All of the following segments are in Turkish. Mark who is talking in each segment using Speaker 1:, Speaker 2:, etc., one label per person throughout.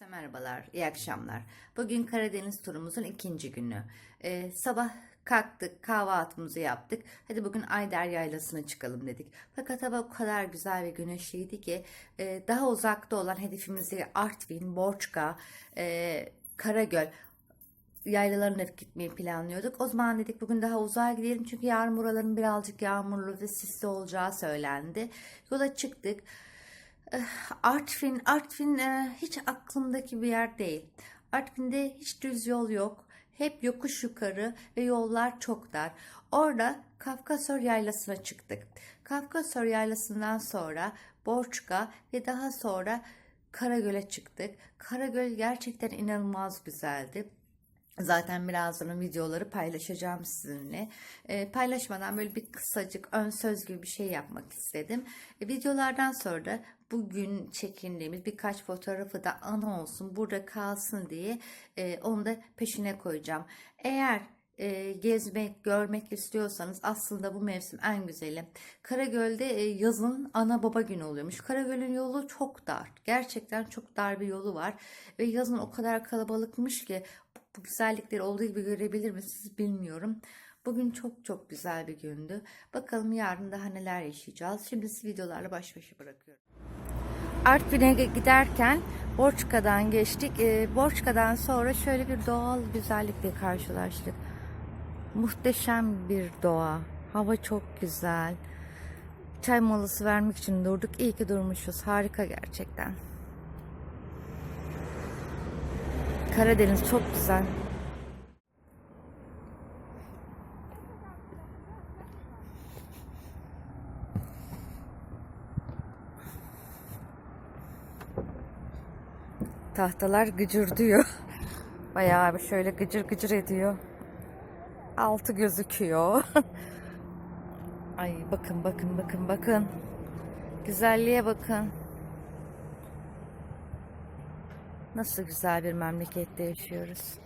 Speaker 1: Herkese merhabalar, iyi akşamlar. Bugün Karadeniz turumuzun ikinci günü. Ee, sabah kalktık, kahvaltımızı yaptık. Hadi bugün Ayder Yaylası'na çıkalım dedik. Fakat hava o kadar güzel ve güneşliydi ki e, daha uzakta olan hedefimizi Artvin, Borçka, e, Karagöl yaylalarına gitmeyi planlıyorduk. O zaman dedik bugün daha uzağa gidelim çünkü yarın buraların birazcık yağmurlu ve sisli olacağı söylendi. Yola çıktık. Artvin, Artvin eh, hiç aklımdaki bir yer değil. Artvin'de hiç düz yol yok. Hep yokuş yukarı ve yollar çok dar. Orada Kafkasor Yaylası'na çıktık. Kafkasor Yaylası'ndan sonra Borçka ve daha sonra Karagöl'e çıktık. Karagöl gerçekten inanılmaz güzeldi. Zaten birazdan videoları paylaşacağım sizinle. E, paylaşmadan böyle bir kısacık ön söz gibi bir şey yapmak istedim. E, videolardan sonra da bugün çekindiğimiz birkaç fotoğrafı da ana olsun burada kalsın diye e, onu da peşine koyacağım. Eğer e, gezmek, görmek istiyorsanız aslında bu mevsim en güzeli. Karagöl'de e, yazın ana baba günü oluyormuş. Karagöl'ün yolu çok dar. Gerçekten çok dar bir yolu var. Ve yazın o kadar kalabalıkmış ki bu güzellikleri olduğu gibi görebilir misiniz bilmiyorum. Bugün çok çok güzel bir gündü. Bakalım yarın daha neler yaşayacağız. Şimdi sizi videolarla baş başa bırakıyorum. Artvin'e giderken Borçka'dan geçtik. Ee, Borçka'dan sonra şöyle bir doğal güzellikle karşılaştık. Muhteşem bir doğa. Hava çok güzel. Çay molası vermek için durduk. İyi ki durmuşuz. Harika gerçekten. Karadeniz çok güzel. Tahtalar gıcırdıyor. Bayağı bir şöyle gıcır gıcır ediyor. Altı gözüküyor. Ay bakın bakın bakın bakın. Güzelliğe bakın. Nasıl güzel bir memlekette yaşıyoruz.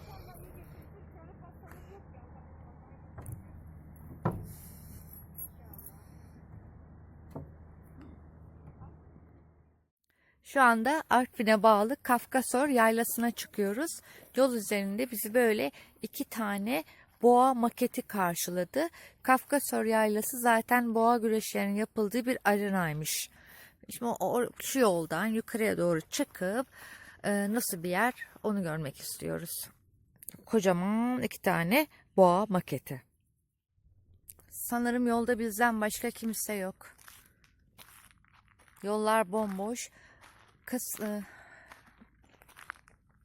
Speaker 1: Şu anda Artvin'e bağlı Kafkasor yaylasına çıkıyoruz. Yol üzerinde bizi böyle iki tane boğa maketi karşıladı. Kafkasor yaylası zaten boğa güreşlerinin yapıldığı bir arenaymış. Şimdi şu yoldan yukarıya doğru çıkıp nasıl bir yer onu görmek istiyoruz. Kocaman iki tane boğa maketi. Sanırım yolda bizden başka kimse yok. Yollar bomboş. Kas, e,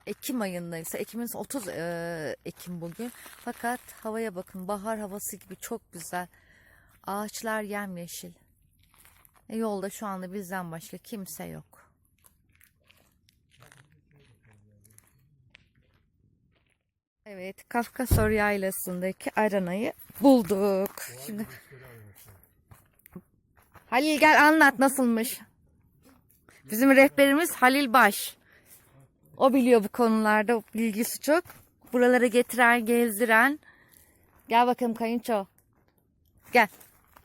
Speaker 1: Ekim ayındaysa, Ekim'in 30 e, Ekim bugün. Fakat havaya bakın, bahar havası gibi çok güzel. Ağaçlar yemyeşil. E, yolda şu anda bizden başka kimse yok. Evet, Kafkasor Yaylası'ndaki aranayı bulduk. Şimdi Halil gel anlat nasılmış. Bizim rehberimiz Halil Baş. O biliyor bu konularda bilgisi çok. Buralara getiren, gezdiren. Gel bakalım kayınço. Gel.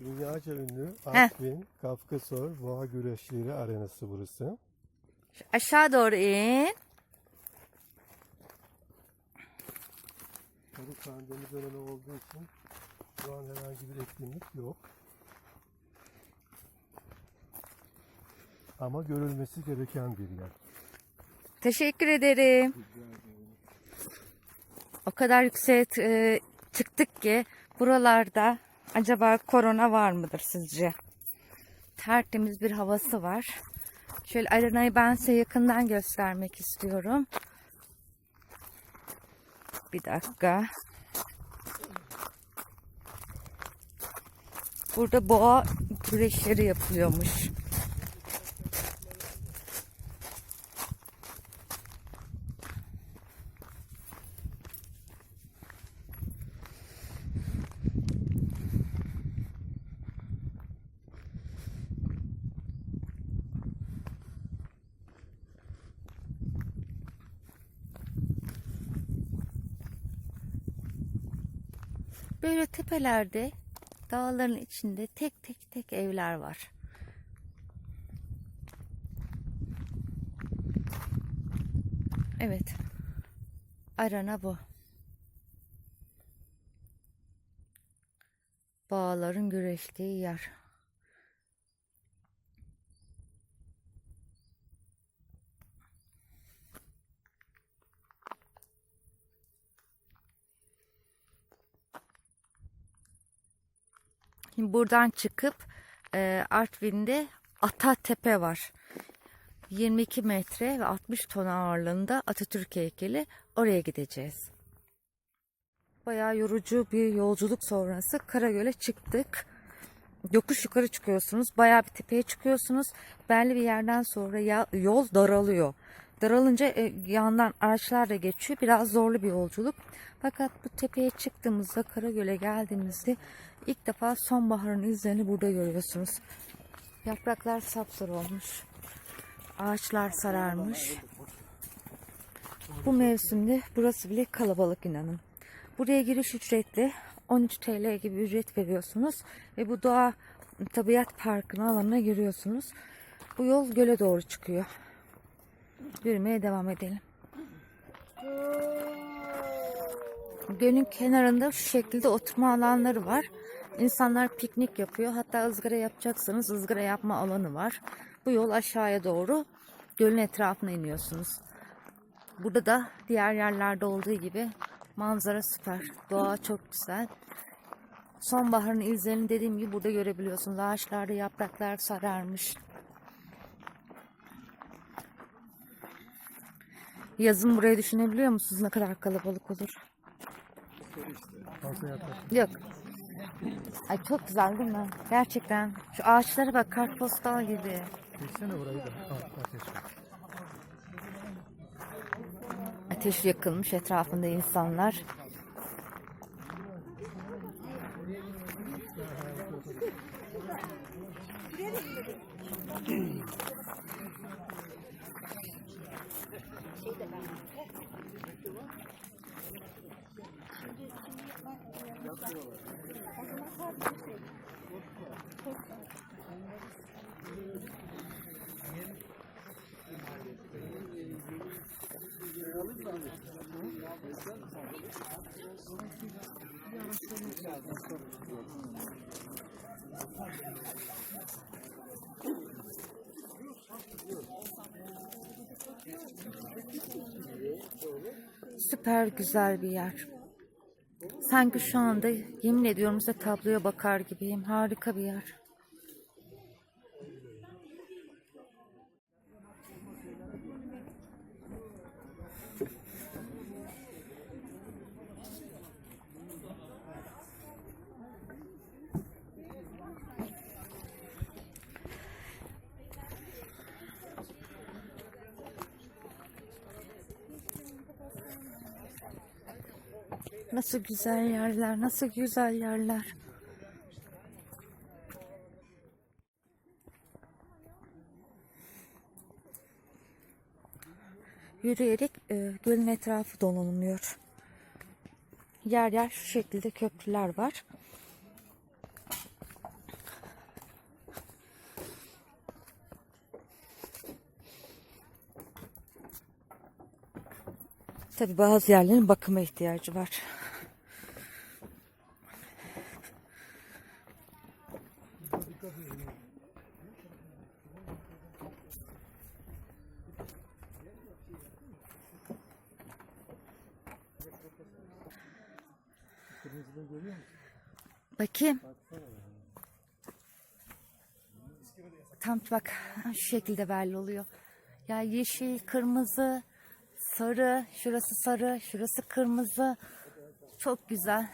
Speaker 2: Dünyaca ünlü Artvin, Kafkasor Boğa Güreşleri Arenası burası.
Speaker 1: Aşağı doğru in.
Speaker 2: Tabii pandemi dönemi olduğu için şu an herhangi bir etkinlik yok. Ama görülmesi gereken bir yer.
Speaker 1: Teşekkür ederim. O kadar yükseğe e, çıktık ki buralarda acaba korona var mıdır sizce? Tertemiz bir havası var. Şöyle arenayı ben size yakından göstermek istiyorum. Bir dakika. Burada boğa güreşleri yapılıyormuş. Böyle tepelerde dağların içinde tek tek tek evler var. Evet. Arana bu. Bağların güreştiği yer. Şimdi buradan çıkıp e, Artvin'de Ata Tepe var. 22 metre ve 60 ton ağırlığında Atatürk heykeli. Oraya gideceğiz. Bayağı yorucu bir yolculuk sonrası Karagöl'e çıktık. Yokuş yukarı çıkıyorsunuz. Bayağı bir tepeye çıkıyorsunuz. Belli bir yerden sonra yol daralıyor. Daralınca e, yandan araçlar da geçiyor. Biraz zorlu bir yolculuk. Fakat bu tepeye çıktığımızda Karagöl'e geldiğimizde ilk defa sonbaharın izlerini burada görüyorsunuz. Yapraklar sapsarı olmuş. Ağaçlar sararmış. Bu mevsimde burası bile kalabalık inanın. Buraya giriş ücretli. 13 TL gibi ücret veriyorsunuz ve bu doğa tabiat parkının alanına giriyorsunuz. Bu yol göle doğru çıkıyor. Yürümeye devam edelim. Gölün kenarında şu şekilde oturma alanları var. İnsanlar piknik yapıyor. Hatta ızgara yapacaksanız ızgara yapma alanı var. Bu yol aşağıya doğru gölün etrafına iniyorsunuz. Burada da diğer yerlerde olduğu gibi manzara süper. Doğa çok güzel. Sonbaharın izlerini dediğim gibi burada görebiliyorsunuz. Ağaçlarda yapraklar sararmış. Yazın burayı düşünebiliyor musunuz? Ne kadar kalabalık olur. Yok. Ay çok güzel değil mi? Gerçekten. Şu ağaçlara bak kartpostal gibi.
Speaker 2: Geçsene burayı da. Ateş.
Speaker 1: Ateş yakılmış etrafında insanlar. Şey de ben. Şimdi Thank you. Süper güzel bir yer. Sanki şu anda yemin ediyorum size tabloya bakar gibiyim. Harika bir yer. Nasıl güzel yerler, nasıl güzel yerler. Yürüyerek e, gölün etrafı dolanılıyor. Yer yer şu şekilde köprüler var. Tabi bazı yerlerin bakıma ihtiyacı var. Bakayım. Tam bak şu şekilde belli oluyor. Ya yeşil, kırmızı, sarı, şurası sarı, şurası kırmızı. Çok güzel.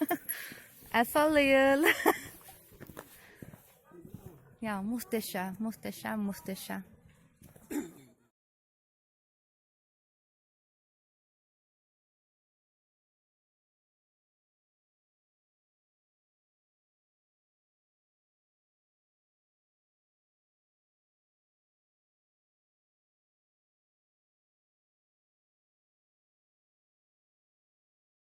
Speaker 1: El sallayın. ya muhteşem, muhteşem, muhteşem.